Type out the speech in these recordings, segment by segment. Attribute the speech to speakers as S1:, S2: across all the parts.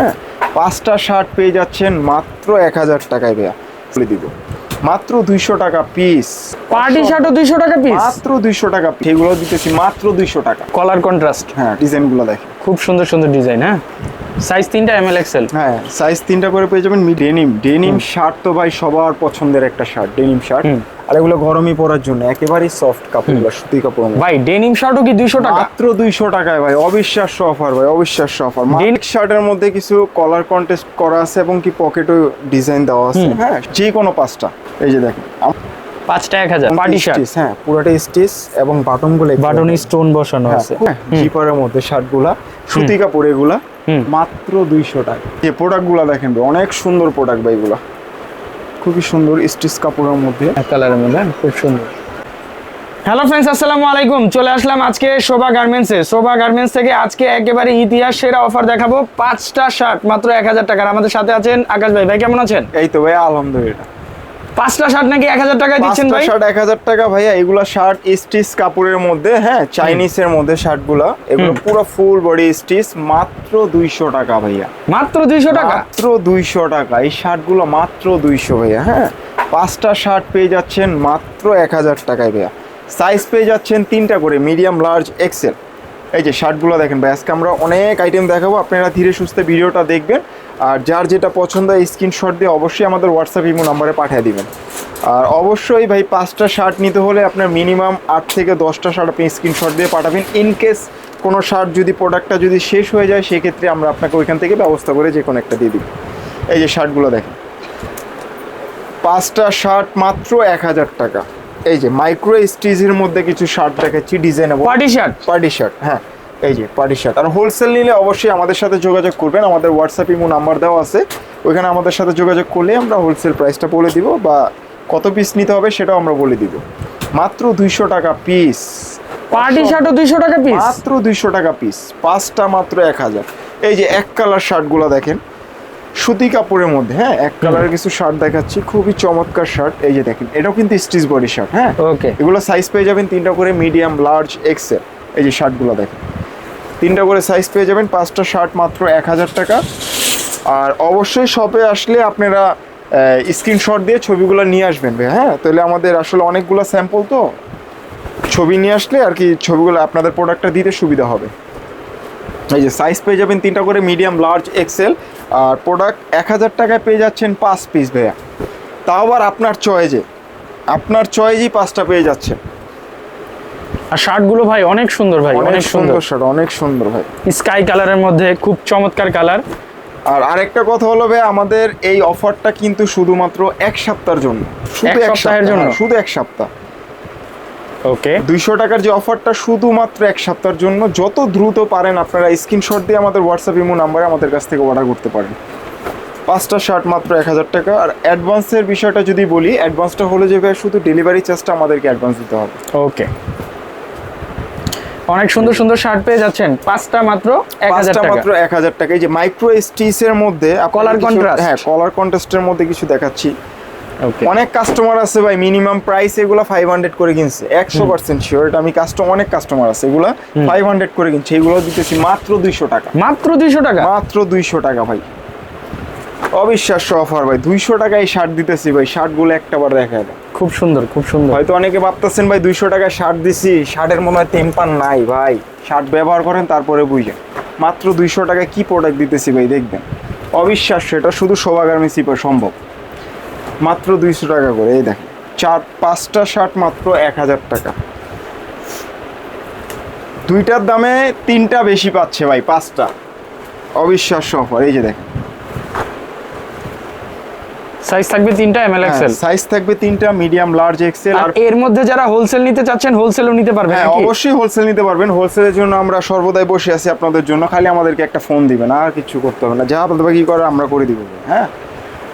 S1: হ্যাঁ পাঁচটা শার্ট পেয়ে যাচ্ছেন মাত্র এক হাজার টাকায় ভাইয়া। বলে দিব। মাত্র দুইশো টাকা পিস
S2: পার্টি শার্ট ও দুইশো টাকা পিস
S1: মাত্র দুইশো টাকা সেগুলো দিতেছি মাত্র দুইশো টাকা।
S2: কলার কন্ট্রাস্ট
S1: হ্যাঁ ডিজাইনগুলো দেখেন।
S2: খুব সুন্দর সুন্দর ডিজাইন হ্যাঁ? সাইজ তিনটা এম এল এক্সেল
S1: হ্যাঁ সাইজ তিনটা করে পেয়ে যাবেন ডেনিম ডেনিম শার্ট তো ভাই সবার পছন্দের একটা শার্ট ডেনিম শার্ট আর এগুলো গরমই পরার জন্য একেবারেই সফট কাপড়গুলো সুতি কাপড়
S2: ভাই ডেনিম শার্টও কি দুইশো টাকা?
S1: মাত্র দুইশো টাকায় ভাই অবিশ্বাস্য অফার ভাই অবিশ্বাস্য অফার ডেনিম শার্টের মধ্যে কিছু কলার কন্টেস্ট করা আছে এবং কি পকেটও ডিজাইন দেওয়া আছে। হ্যাঁ যে কোনো পাঁচটা। এই যে দেখেন
S2: পাঁচটা এক হাজার পার্টি শার্ট
S1: হ্যাঁ পুরোটা স্টিচ এবং বাটনগুলো
S2: বাটনে স্টোন বসানো
S1: হ্যাঁ,
S2: আছে।
S1: জিপারের মধ্যে শার্টগুলা সুতি কাপড় এগুলা। মাত্র দুইশো টাকা। যে প্রোডাক্টগুলা দেখেন অনেক সুন্দর প্রোডাক্ট ভাই এগুলা। খুবই সুন্দর স্টিচ কাপড়ের মধ্যে।
S2: কালারের মধ্যে হ্যাঁ, খুব সুন্দর। হ্যালো ফ্রেন্ডস আসসালামু আলাইকুম। চলে আসলাম আজকে শোভা গার্মেন্টসে শোভা গার্মেন্টস থেকে আজকে একেবারে ইতিহাস সেরা অফার দেখাবো পাঁচটা শার্ট মাত্র এক হাজার টাকার। আমাদের সাথে আছেন আকাশ ভাই। ভাই কেমন আছেন?
S1: এই তো ভাই আলহামদুলিল্লাহ।
S2: পাঁচটা শার্ট নাকি এক হাজার টাকায় দিচ্ছেন ভাই?
S1: শার্ট এক হাজার টাকা ভাইয়া এগুলা শার্ট স্টিচ কাপড়ের মধ্যে হ্যাঁ চাইনিজের মধ্যে শার্টগুলা এগুলো পুরো ফুল বডি স্টিচ মাত্র দুইশো টাকা ভাইয়া।
S2: মাত্র দুইশো টাকা?
S1: মাত্র দুইশো টাকা। এই শার্টগুলো মাত্র দুইশো ভাইয়া হ্যাঁ। পাঁচটা শার্ট পেয়ে যাচ্ছেন মাত্র এক হাজার টাকায় ভাইয়া। সাইজ পেয়ে যাচ্ছেন তিনটা করে মিডিয়াম লার্জ এক্সেল এই যে শার্টগুলো দেখেন ভাই, আজকে আমরা অনেক আইটেম দেখাবো। আপনারা ধীরে সুস্থে ভিডিওটা দেখবেন। আর যার যেটা পছন্দ হয় স্ক্রিনশট দিয়ে অবশ্যই আমাদের হোয়াটসঅ্যাপ ইমো নাম্বারে পাঠিয়ে দিবেন। আর অবশ্যই ভাই, পাঁচটা শার্ট নিতে হলে আপনার মিনিমাম আট থেকে দশটা শার্ট আপনি স্ক্রিনশট দিয়ে পাঠাবেন। ইন কেস কোনো শার্ট যদি প্রোডাক্টটা যদি শেষ হয়ে যায়, সেক্ষেত্রে আমরা আপনাকে ওইখান থেকে ব্যবস্থা করে যে কোনো একটা দিয়ে দিব। এই যে শার্টগুলো দেখেন। পাঁচটা শার্ট মাত্র এক হাজার টাকা। এই যে মাইক্রো স্টিজের মধ্যে কিছু শার্ট দেখাচ্ছি designable
S2: party shirt
S1: party shirt হ্যাঁ এই যে পার্টি শার্ট আর হোলসেল নিলে অবশ্যই আমাদের সাথে যোগাযোগ করবেন আমাদের হোয়াটসঅ্যাপ ইমো নাম্বার দেওয়া আছে। ওইখানে আমাদের সাথে যোগাযোগ করলে আমরা হোলসেল প্রাইসটা বলে দিব বা কত পিস নিতে হবে সেটাও আমরা বলে দিব। মাত্র দুইশো টাকা পিস
S2: পার্টি শার্টও দুইশো টাকা পিস
S1: মাত্র দুইশো টাকা পিস পাঁচটা মাত্র এক হাজার। এই যে এক কালার শার্টগুলো দেখেন সুতি কাপড়ের মধ্যে হ্যাঁ? এক কালারের কিছু শার্ট দেখাচ্ছি খুবই চমৎকার শার্ট এই যে দেখেন এটাও কিন্তু স্টিচ বডি শার্ট হ্যাঁ?
S2: ওকে।
S1: এগুলো সাইজ পেয়ে যাবেন তিনটা করে মিডিয়াম লার্জ এক্সেল এই যে শার্টগুলো দেখেন। তিনটা করে সাইজ পেয়ে যাবেন পাঁচটা শার্ট মাত্র এক হাজার টাকা। আর অবশ্যই শপে আসলে আপনারা স্ক্রিনশট দিয়ে ছবিগুলো নিয়ে আসবেন ভাই হ্যাঁ? তাহলে আমাদের আসলে অনেকগুলো স্যাম্পল তো। ছবি নিয়ে আসলে আর কি ছবিগুলো আপনাদের প্রোডাক্টটা দিতে সুবিধা হবে। এই যে সাইজ পেয়ে যাবেন তিনটা করে মিডিয়াম লার্জ এক্সেল আর প্রোডাক্ট এক হাজার টাকায় পেয়ে যাচ্ছেন পাঁচ পিস ভাইয়া। তাও আবার আপনার চয়েজে আপনার চয়েজই পাঁচটা পেয়ে যাচ্ছেন।
S2: আর শার্টগুলো ভাই অনেক সুন্দর ভাই
S1: অনেক সুন্দর। শার্ট অনেক সুন্দর ভাই।
S2: স্কাই কালারের মধ্যে খুব চমৎকার কালার
S1: আর আরেকটা কথা হলো ভাই আমাদের এই অফারটা কিন্তু শুধুমাত্র এক সপ্তাহের জন্য। শুধু
S2: এক সপ্তাহের জন্য?
S1: হ্যাঁ, শুধু এক সপ্তাহ।
S2: ওকে
S1: দুইশো টাকার যে অফারটা শুধুমাত্র এক সপ্তাহের জন্য যত দ্রুত পারেন আপনারা স্ক্রিনশট দিয়ে আমাদের হোয়াটসঅ্যাপ ইমো নাম্বারে আমাদের কাছ থেকে অর্ডার করতে পারেন। পাঁচটা শার্ট মাত্র এক হাজার টাকা। আর অ্যাডভান্সের বিষয়টা যদি বলি অ্যাডভান্সটা হলো যে ভাই শুধু ডেলিভারি চার্জটা আমাদেরকে অ্যাডভান্স দিতে হবে।
S2: ওকে অনেক সুন্দর সুন্দর শার্ট পেয়ে যাচ্ছেন। পাঁচটা মাত্র
S1: পাঁচটা মাত্র এক হাজার টাকা। এই যে মাইক্রো স্টিচের মধ্যে
S2: Collar
S1: কিছু- হ্যাঁ কলার কন্টেস্টের মধ্যে কিছু দেখাচ্ছি। অনেক কাস্টমার আছে ভাই মিনিমাম প্রাইস এগুলা ফাইভ হান্ড্রেড করে কিনছে। একশো পার্সেন্ট শিওর এটা আমি কাস্টমার অনেক কাস্টমার আছে এগুলা ফাইভ হান্ড্রেড করে কিনছে এগুলো দিতেছি মাত্র দুইশো টাকা।
S2: মাত্র দুইশো টাকা?
S1: মাত্র দুইশো টাকা ভাই। অবিশ্বাস্য অফার ভাই দুইশো টাকায় শার্ট দিতেছি ভাই শার্টগুলো একটা বার দেখা দেয়
S2: খুব সুন্দর খুব সুন্দর।
S1: হয়তো অনেকে ভাবতেছেন ভাই দুইশো টাকায় শার্ট দিছি শার্টের মনে হয় টেম্পার নাই ভাই। শার্ট ব্যবহার করেন তারপরে বুঝেন। মাত্র দুইশো টাকায় কি প্রোডাক্ট দিতেছি ভাই দেখবেন। অবিশ্বাস্য এটা শুধু শোভাগামী সিপে সম্ভব। মাত্র দুইশো টাকা করে এই দেখেন। চার পাঁচটা শার্ট মাত্র এক হাজার টাকা। দুইটার দামে তিনটা বেশি পাচ্ছে ভাই পাঁচটা। অবিশ্বাস্য অফার এই যে দেখেন।
S2: সাইজ থাকবে তিনটা এম এল এক্সেল
S1: সাইজ থাকবে তিনটা মিডিয়াম লার্জ এক্সেল
S2: আর এর মধ্যে যারা হোলসেল নিতে চাচ্ছেন হোলসেলও নিতে পারবেন
S1: হ্যাঁ অবশ্যই হোলসেল নিতে পারবেন। হোলসেলের জন্য আমরা সর্বদাই বসে আছি আপনাদের জন্য। খালি আমাদেরকে একটা ফোন দিবেন আর কিছু করতে হবে না। যা আপনাদের কি করে আমরা করে দিব। হ্যাঁ?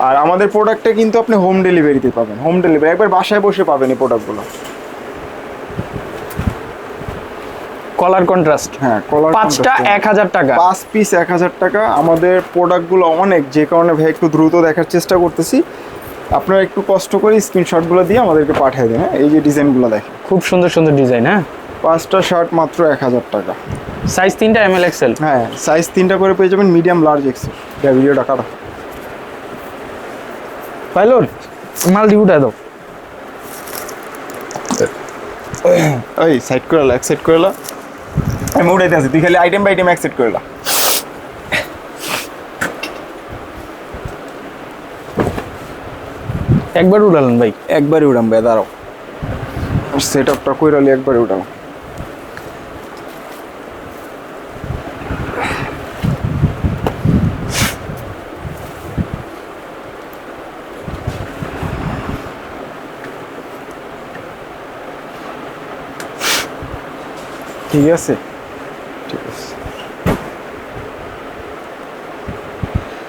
S1: আর আমাদের প্রোডাক্টটা কিন্তু আপনি হোম ডেলিভারিতে পাবেন। হোম ডেলিভারি একবার বাসায় বসে পাবেন এই প্রোডাক্টগুলো
S2: কলার কন্ট্রাস্ট
S1: হ্যাঁ কলার
S2: পাঁচটা এক হাজার টাকা।
S1: পাঁচ পিস এক হাজার টাকা। আমাদের প্রোডাক্টগুলো অনেক যে কারণে ভাই একটু দ্রুত দেখার চেষ্টা করতেছি। আপনারা একটু কষ্ট করে স্ক্রিনশটগুলো দিয়ে আমাদেরকে পাঠিয়ে দেন হ্যাঁ? এই যে ডিজাইনগুলো দেখেন।
S2: খুব সুন্দর সুন্দর ডিজাইন হ্যাঁ?
S1: পাঁচটা শার্ট মাত্র এক হাজার টাকা।
S2: সাইজ তিনটা এম এল এক্সেল
S1: হ্যাঁ সাইজ তিনটা করে পেয়ে যাবেন মিডিয়াম লার্জ এক্সেল ভিডিওটা কাটা।
S2: পাইলট মাল দিয়ে উঠে দাও।
S1: ওই সাইড করে লা সাইড করে লা। আমি উঠাইতে আছি তুই খালি আইটেম বাই আইটেম এক সাইড করে লা।
S2: একবার উড়ালেন ভাই।
S1: একবারই উড়াম ভাই দাঁড়াও। সেট আপটা কইরালি একবারই উঠাম ঠিক আছে? ঠিক আছে।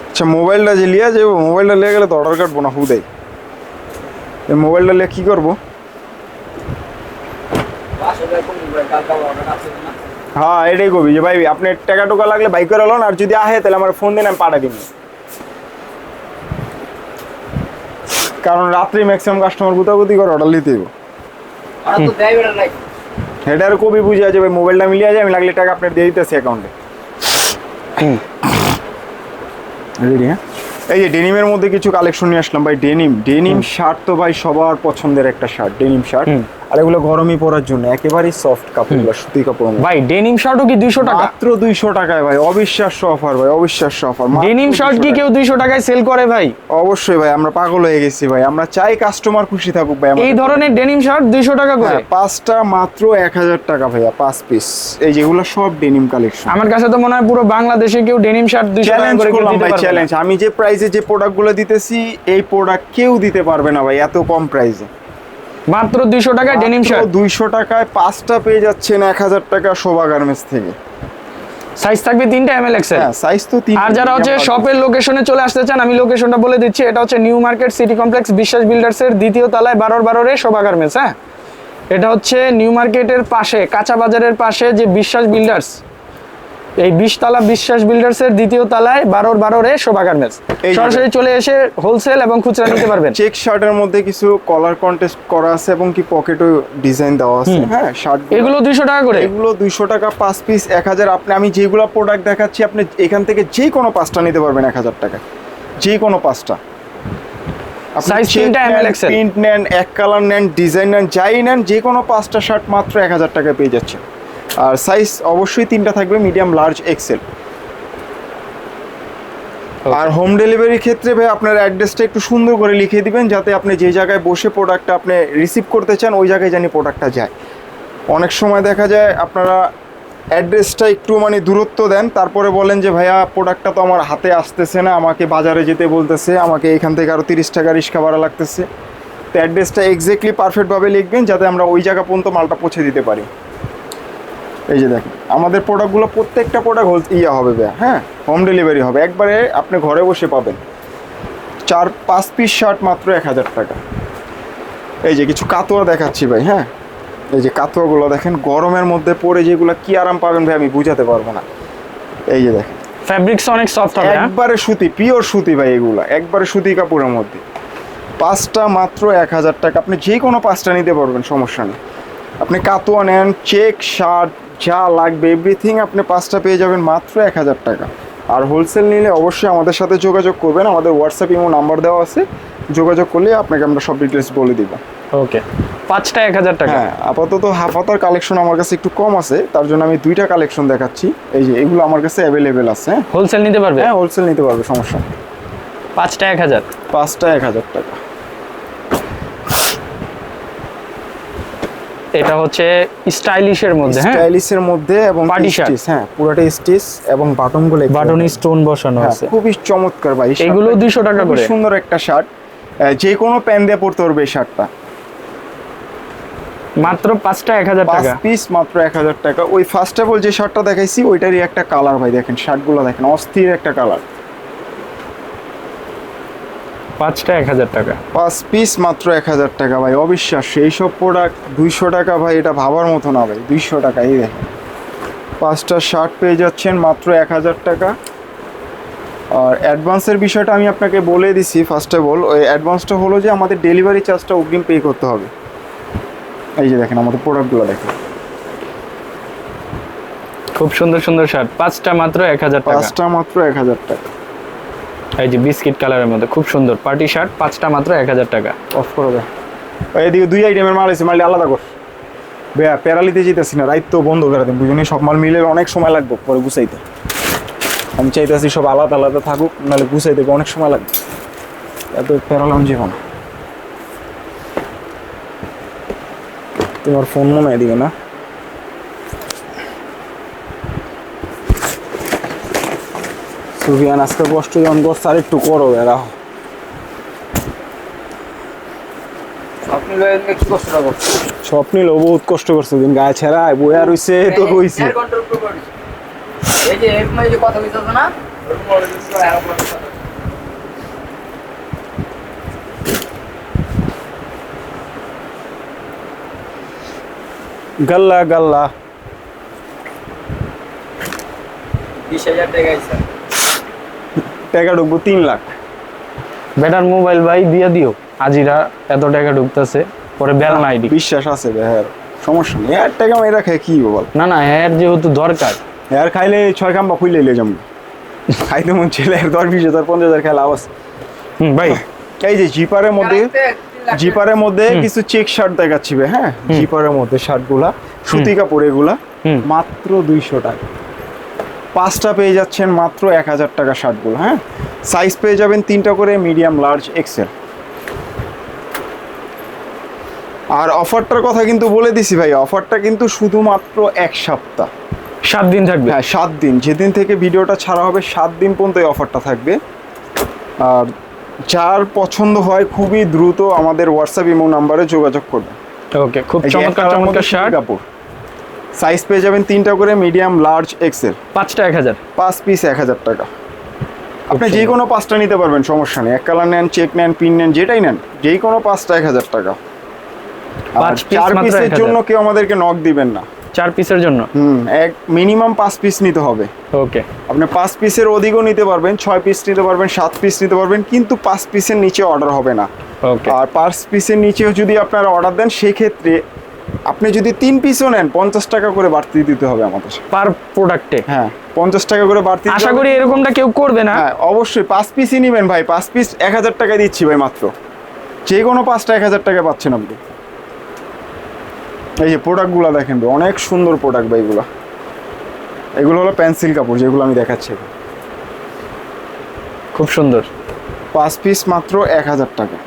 S1: আচ্ছা মোবাইলটা যে লিয়া যাব মোবাইলটা লিয়ে গেলে তো অর্ডার কাটবো না হুদাই এই মোবাইলটা নিয়ে কি করব? হ্যাঁ এটাই কবি যে, ভাই, আপনি টাকা টোকা লাগলে বাইক করে আর যদি আহে, তাহলে আমার ফোন দিন, আমি পাঠা দিন কারণ রাত্রি ম্যাক্সিমাম কাস্টমার গুতাগুতি করে অর্ডার নিতে এটা আর কবি বুঝে আছে ভাই মোবাইলটা মিলিয়ে যায় আমি লাগলে টাকা আপনার দিয়ে দিতেছি অ্যাকাউন্টে রেডি হ্যাঁ এই যে ডেনিমের মধ্যে কিছু কালেকশন নিয়ে আসলাম ভাই ডেনিম ডেনিম শার্ট তো ভাই সবার পছন্দের একটা শার্ট ডেনিম শার্ট। আর এগুলো গরমই পরার জন্য একেবারেই সফট কাপড়গুলো সুতি কাপড়
S2: ভাই ডেনিম শার্টও কি দুইশো টাকা?
S1: মাত্র দুইশো টাকায় ভাই অবিশ্বাস্য অফার ভাই অবিশ্বাস্য অফার
S2: ডেনিম শার্ট কি কেউ দুইশো টাকায় সেল করে ভাই?
S1: অবশ্যই ভাই আমরা পাগল হয়ে গেছি ভাই আমরা চাই কাস্টমার খুশি থাকুক ভাই
S2: এই ধরনের ডেনিম শার্ট দুইশো টাকা করে?
S1: হ্যাঁ, পাঁচটা মাত্র এক হাজার টাকা ভাইয়া পাঁচ পিস এই যেগুলো সব ডেনিম কালেকশন
S2: আমার কাছে তো মনে হয় পুরো বাংলাদেশে কেউ ডেনিম শার্ট দুইশো টাকা করে
S1: করলাম ভাই
S2: পারবে
S1: চ্যালেঞ্জ আমি যে প্রাইসে যে প্রোডাক্টগুলো দিতেছি এই প্রোডাক্ট কেউ দিতে পারবে না ভাই এত কম প্রাইসে
S2: মাত্র দুইশো টাকায় ডেনিম শার্ট
S1: দুইশো টাকায় পাঁচটা পেয়ে যাচ্ছেন এক হাজার টাকা শোভা গার্মেন্টস থেকে।
S2: সাইজ থাকবে তিনটা এম এল এক্সেল
S1: হ্যাঁ সাইজ তো তিন
S2: আর যারা হচ্ছে শপের লোকেশনে চলে আসতে চান আমি লোকেশনটা বলে দিচ্ছি এটা হচ্ছে New Market City Complex Biswas builders এর দ্বিতীয় তলায় বারোর বারোরে শোভা গার্মেন্টস হ্যাঁ? এটা হচ্ছে নিউ মার্কেটের পাশে কাঁচা বাজারের পাশে যে বিশ্বাস বিল্ডার্স এই বিশ বিশতলা বিশ্বাস বিল্ডার্স এর দ্বিতীয় তলায় বারোর বারোরে শোভা গার্মেন্টস সরাসরি চলে এসে হোলসেল এবং খুচরা নিতে পারবেন।
S1: চেক শার্টের মধ্যে কিছু কলার কন্টেস্ট করা আছে এবং কি পকেটও ডিজাইন দেওয়া আছে। হ্যাঁ শার্ট
S2: এগুলো দুইশো টাকা করে।
S1: এগুলো দুইশো টাকা পাঁচ পিস এক হাজার। আপনি আমি যেগুলো প্রোডাক্ট দেখাচ্ছি আপনি এখান থেকে যে কোনো পাঁচটা নিতে পারবেন এক হাজার টাকা যে কোনো পাঁচটা।
S2: তিনটা
S1: প্রিন্ট নেন এক কালার নেন ডিজাইন নেন যাই নেন যে কোনো পাঁচটা শার্ট মাত্র এক হাজার টাকায় পেয়ে যাচ্ছে আর সাইজ অবশ্যই তিনটা থাকবে মিডিয়াম লার্জ এক্সেল আর হোম ডেলিভারির ক্ষেত্রে ভাই আপনার অ্যাড্রেসটা একটু সুন্দর করে লিখে দিবেন যাতে আপনি যে জায়গায় বসে প্রোডাক্টটা আপনি রিসিভ করতে চান ওই জায়গায় জানি প্রোডাক্টটা যায়। অনেক সময় দেখা যায় আপনারা অ্যাড্রেসটা একটু মানে দূরত্ব দেন তারপরে বলেন যে ভাইয়া প্রোডাক্টটা তো আমার হাতে আসতেছে না আমাকে বাজারে যেতে বলতেছে আমাকে এখান থেকে আরও তিরিশ টাকা রিক্সা ভাড়া লাগতেছে। তো অ্যাড্রেসটা এক্স্যাক্টলি পারফেক্টভাবে লিখবেন যাতে আমরা ওই জায়গা পর্যন্ত মালটা পৌঁছে দিতে পারি। এই যে দেখেন আমাদের প্রোডাক্টগুলো প্রত্যেকটা প্রোডাক্ট ইয়ে হবে হ্যাঁ? হোম ডেলিভারি হবে। একবারে আপনি ঘরে বসে পাবেন। চার পাঁচ পিস শার্ট মাত্র এক হাজার টাকা। এই যে কিছু কাতোয়া দেখাচ্ছি ভাই হ্যাঁ? এই যে কাতোয়াগুলো দেখেন গরমের মধ্যে পরে যেগুলো কি আরাম পাবেন ভাই আমি বুঝাতে পারব না। এই যে দেখেন।
S2: ফ্যাব্রিক্স অনেক সফট হবে হ্যাঁ?
S1: একবারে সুতি পিওর সুতি ভাই এগুলো একবারে সুতি কাপড়ের মধ্যে। পাঁচটা মাত্র এক হাজার টাকা। আপনি যে কোনো পাঁচটা নিতে পারবেন সমস্যা নেই। আপনি কাতোয়া নেন চেক শার্ট যা লাগবে এভরিথিং আপনি পাঁচটা পেয়ে যাবেন মাত্র এক হাজার টাকা। আর হোলসেল নিলে অবশ্যই আমাদের সাথে যোগাযোগ করবেন আমাদের হোয়াটসঅ্যাপ ইমো নাম্বার দেওয়া আছে। যোগাযোগ করলে আপনাকে আমরা সব ডিটেলস বলে দিব।
S2: ওকে পাঁচটা এক হাজার টাকা?
S1: হ্যাঁ আপাতত হাফাতার কালেকশন আমার কাছে একটু কম আছে তার জন্য আমি দুইটা কালেকশন দেখাচ্ছি। এই যে এগুলো আমার কাছে অ্যাভেলেবেল আছে হ্যাঁ?
S2: হোলসেল নিতে পারবে?
S1: হ্যাঁ হোলসেল নিতে পারবে সমস্যা
S2: পাঁচটা এক হাজার?
S1: পাঁচটা এক হাজার টাকা।
S2: এটা হচ্ছে স্টাইলিশের মধ্যে হ্যাঁ?
S1: স্টাইলিশের মধ্যে এবং
S2: shirt।
S1: স্টিচ হ্যাঁ পুরোটা স্টিচ এবং বাটনগুলো
S2: বাটন স্টোন বসানো আছে।
S1: খুবই চমৎকার ভাই
S2: এগুলো 200 টাকা করে।
S1: সুন্দর একটা শার্ট। যে কোনো প্যান দিয়ে পরতে পারবে এই শার্টটা।
S2: মাত্র পাঁচটা এক হাজার
S1: পাঁচ
S2: টাকা।
S1: পিস মাত্র এক হাজার টাকা। ওই ফার্স্ট অফ অল যে শার্টটা দেখাইছি ওইটারই একটা কালার ভাই দেখেন শার্টগুলো দেখেন অস্থির একটা কালার
S2: পাঁচটা এক হাজার টাকা।
S1: পাঁচ পিস মাত্র এক হাজার টাকা ভাই অবিশ্বাস্য। এইসব প্রোডাক্ট দুইশো টাকা ভাই এটা ভাবার মতো না ভাই দুইশো টাকা এই দেখেন। পাঁচটা শার্ট পেয়ে যাচ্ছেন মাত্র এক হাজার টাকা। আর অ্যাডভান্সের বিষয়টা আমি আপনাকে বলে দিছি ফার্স্ট অফ অল ওই অ্যাডভান্সটা হলো যে আমাদের ডেলিভারি চার্জটা অগ্রিম পে করতে হবে। এই যে দেখেন আমাদের প্রোডাক্টগুলো দেখেন।
S2: খুব সুন্দর সুন্দর শার্ট পাঁচটা মাত্র এক হাজার
S1: পাঁচটা মাত্র এক হাজার টাকা।
S2: এই যে বিস্কিট কালারের মধ্যে, খুব সুন্দর। পার্টি শার্ট, পাঁচটা মাত্র এক হাজার টাকা।
S1: অফ করে দেয় এদিকে দুই আইটেমের মাল আছে মালটি আলাদা কর। বেয়া, প্যারালিতে যেতেছি না, রাইত তো বন্ধ করে দেন বুঝুনি সব মাল মিলে অনেক সময় লাগবে পরে গুছাইতে। আমি চাইতেছি সব আলাদা আলাদা থাকুক, নাহলে গুছাইতে অনেক সময় লাগবে। এত প্যারালাম জীবন। তোমার ফোন মনে এদিকে না? সুফিয়ান আজকে কষ্ট যখন করছে আর একটু করো
S3: করছেন
S1: স্বপ্নিল বহুত কষ্ট করছে দিন গায়ে ছেড়া বইয়া রইছে তো
S3: এই যে কথা কইতাছ না?
S1: গাল্লা গাল্লা।
S3: বিশ হাজার টাকা
S1: টাকা ঢুকবো তিন লাখ।
S2: বেটার মোবাইল ভাই দিয়ে দিও। আজিরা এত টাকা ঢুকতেছে পরে বেল নাই
S1: বিশ্বাস আছে হ্যাঁ। সমস্যা নেই। আর টাকা মেয়েরা খায় কি বল?
S2: না না এর যেহেতু দরকার।
S1: আর খাইলে ছয় খাম্বা খুইলে এলে যাব খাইতে মন ছেলে দশ বিশ হাজার পঞ্চাশ হাজার খেলা আওয়াজ
S2: হুম ভাই।
S1: এই যে জিপারের মধ্যে জিপারের মধ্যে কিছু চেক শার্ট দেখাচ্ছি বে, হ্যাঁ। জিপারের মধ্যে শার্টগুলা সুতি কাপড় এগুলা
S2: হুম।
S1: মাত্র দুইশো টাকা। পাঁচটা পেয়ে যাচ্ছেন মাত্র এক হাজার টাকা শার্টগুলো হ্যাঁ? সাইজ পেয়ে যাবেন তিনটা করে মিডিয়াম লার্জ এক্সেল আর অফারটার কথা কিন্তু বলে দিছি ভাই অফারটা কিন্তু শুধুমাত্র এক সপ্তাহ।
S2: সাত দিন থাকবে?
S1: হ্যাঁ সাত দিন। যেদিন থেকে ভিডিওটা ছাড়া হবে সাত দিন পর্যন্ত এই অফারটা থাকবে। আর যার পছন্দ হয় খুবই দ্রুত আমাদের হোয়াটসঅ্যাপ ইমো নাম্বারে যোগাযোগ করবে
S2: ওকে খুব চমৎকার চমৎকার শার্ট
S1: কাপড় সাইজ পেয়ে যাবেন তিনটা করে মিডিয়াম লার্জ এক্সেল
S2: পাঁচটা এক হাজার।
S1: পাঁচ পিস এক হাজার টাকা। আপনি যে কোনো পাঁচটা নিতে পারবেন সমস্যা নেই। এক কালার নেন চেক নেন পিন নেন যেটাই নেন যেই কোনো পাঁচটা এক হাজার টাকা। চার পিসের জন্য কেউ আমাদেরকে নক দিবেন না।
S2: চার পিসের জন্য?
S1: হুম এক মিনিমাম পাঁচ পিস নিতে হবে।
S2: ওকে।
S1: আপনি পাঁচ পিসের অধিকও নিতে পারবেন ছয় পিস নিতে পারবেন সাত পিস নিতে পারবেন কিন্তু পাঁচ পিসের নিচে অর্ডার হবে না।
S2: ওকে।
S1: আর পাঁচ পিসের নিচেও যদি আপনারা অর্ডার দেন সেক্ষেত্রে আপনি যদি তিন পিসও নেন পঞ্চাশ টাকা করে বাড়তি দিতে হবে আমাদের।
S2: পার প্রোডাক্টে?
S1: হ্যাঁ পঞ্চাশ টাকা করে বাড়তি
S2: আশা করি এরকমটা কেউ করবে না।
S1: হ্যাঁ অবশ্যই পাঁচ পিসই নেবেন ভাই পাঁচ পিস এক হাজার টাকায় দিচ্ছি ভাই মাত্র। যে কোনো পাঁচটা এক হাজার টাকা পাচ্ছেন আপনি। এই যে প্রোডাক্টগুলো দেখেন ভাই, অনেক সুন্দর প্রোডাক্ট ভাই এগুলো। এগুলো হলো পেন্সিল কাপড় যেগুলো আমি দেখাচ্ছি।
S2: খুব সুন্দর।
S1: পাঁচ পিস মাত্র এক হাজার টাকা।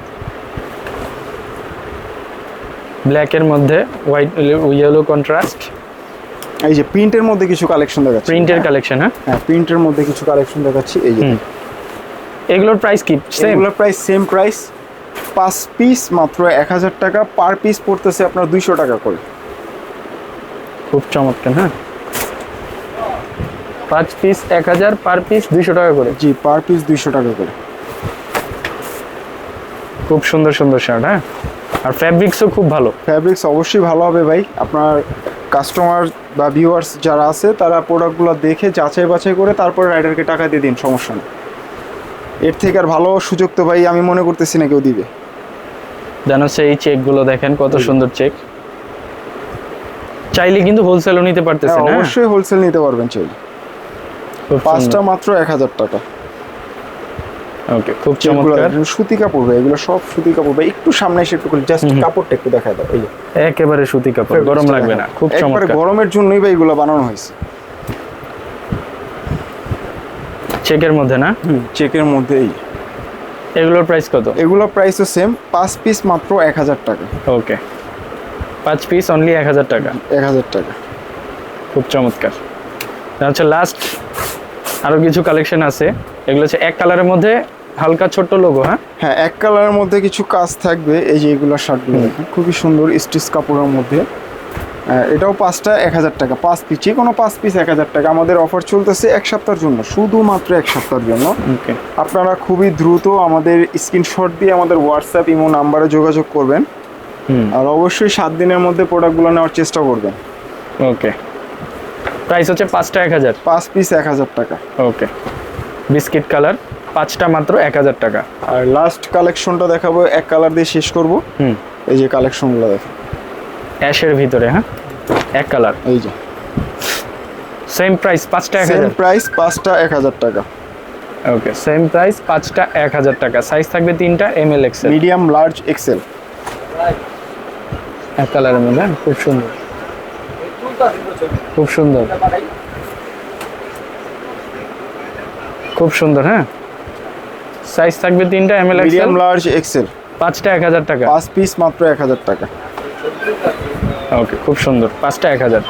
S2: ব্ল্যাকের মধ্যে হোয়াইট ইয়েলো কন্ট্রাস্ট
S1: এই যে প্রিন্টের মধ্যে কিছু কালেকশন দেখাচ্ছি।
S2: প্রিন্টের কালেকশন হ্যাঁ?
S1: হ্যাঁ প্রিন্টের মধ্যে কিছু কালেকশন দেখাচ্ছি। এই যে
S2: এগুলোর প্রাইস কি? সেম
S1: এগুলোর প্রাইস সেম প্রাইস পাঁচ পিস মাত্র এক হাজার টাকা পার পিস পড়তেছে আপনার দুইশো টাকা করে।
S2: খুব চমৎকার হ্যাঁ? পাঁচ পিস এক হাজার পার পিস দুইশো টাকা করে।
S1: জি পার পিস দুইশো টাকা করে।
S2: খুব সুন্দর সুন্দর শার্ট হ্যাঁ? আর ফ্যাব্রিক্সও খুব ভালো।
S1: ফ্যাব্রিক্স অবশ্যই ভালো হবে ভাই। আপনার কাস্টমার বা ভিউয়ার্স যারা আছে তারা প্রোডাক্টগুলো দেখে যাচাই বাছাই করে তারপরে রাইডারকে টাকা দিয়ে দিন সমস্যা নেই। এর থেকে আর ভালো সুযোগ তো ভাই আমি মনে করতেছি না কেউ দিবে।
S2: দেন সেই চেকগুলো দেখেন কত সুন্দর চেক চাইলে কিন্তু হোলসেলও নিতে
S1: হ্যাঁ,
S2: পারতেছেন হ্যাঁ
S1: অবশ্যই হোলসেল নিতে পারবেন চাইলে। পাঁচটা মাত্র এক হাজার টাকা।
S2: ওকে খুব চমৎকার।
S1: সুতি কাপড় ভাই এগুলো সব সুতি কাপড় ভাই। একটু সামনে এসে একটু জাস্ট কাপড়টা একটু দেখা দাও এই
S2: একেবারে সুতি কাপড় গরম লাগবে না খুব চমৎকার।
S1: গরমের জন্যই ভাই এগুলো বানানো হয়েছে।
S2: চেকের মধ্যে না?
S1: চেকের মধ্যে এই
S2: এগুলোর প্রাইস কত?
S1: এগুলো প্রাইসও সেম পাঁচ পিস মাত্র এক হাজার টাকা।
S2: ওকে পাঁচ পিস অনলি এক হাজার টাকা।
S1: এক হাজার টাকা।
S2: খুব চমৎকার। হচ্ছে লাস্ট আরও কিছু কালেকশন আছে। এগুলো হচ্ছে এক কালারের মধ্যে হালকা ছোট্ট লোগো হ্যাঁ?
S1: হ্যাঁ এক কালারের মধ্যে কিছু কাজ থাকবে এই যে এগুলো শার্টগুলো খুবই সুন্দর স্টিচ কাপড়ের মধ্যে। এটাও পাঁচটা এক হাজার টাকা পাঁচ পিস যে কোনো পাঁচ পিস এক হাজার টাকা। আমাদের অফার চলতেছে এক সপ্তাহের জন্য শুধুমাত্র এক সপ্তাহের জন্য।
S2: ওকে
S1: আপনারা খুবই দ্রুত আমাদের স্ক্রিনশট দিয়ে আমাদের হোয়াটসঅ্যাপ ইমো নাম্বারে যোগাযোগ করবেন।
S2: হুম।
S1: আর অবশ্যই সাত দিনের মধ্যে প্রোডাক্টগুলো নেওয়ার চেষ্টা করবেন।
S2: ওকে প্রাইস হচ্ছে পাঁচটা এক হাজার।
S1: পাঁচ পিস এক হাজার টাকা।
S2: ওকে বিস্কিট কালার পাঁচটা মাত্র এক হাজার টাকা।
S1: আর লাস্ট কালেকশনটা দেখাবো এক কালার দিয়ে শেষ করব।
S2: হুম।
S1: এই যে কালেকশনগুলো দেখেন।
S2: অ্যাশের ভিতরে হ্যাঁ? এক কালার
S1: এই যে।
S2: সেম প্রাইস পাঁচটা এক
S1: সেম
S2: হাজার?
S1: প্রাইস পাঁচটা এক হাজার টাকা।
S2: ওকে সেম প্রাইস পাঁচটা এক হাজার টাকা। সাইজ থাকবে তিনটা M L XL
S1: medium large XL
S2: এক কালারের মধ্যে হ্যাঁ? খুব সুন্দর। খুব সুন্দর। খুব সুন্দর হ্যাঁ? সাইজ থাকবে তিনটা M L
S1: medium large XL
S2: পাঁচটা এক হাজার টাকা।
S1: পাঁচ পিস মাত্র এক হাজার টাকা।
S2: ওকে খুব সুন্দর। পাঁচটা এক হাজার।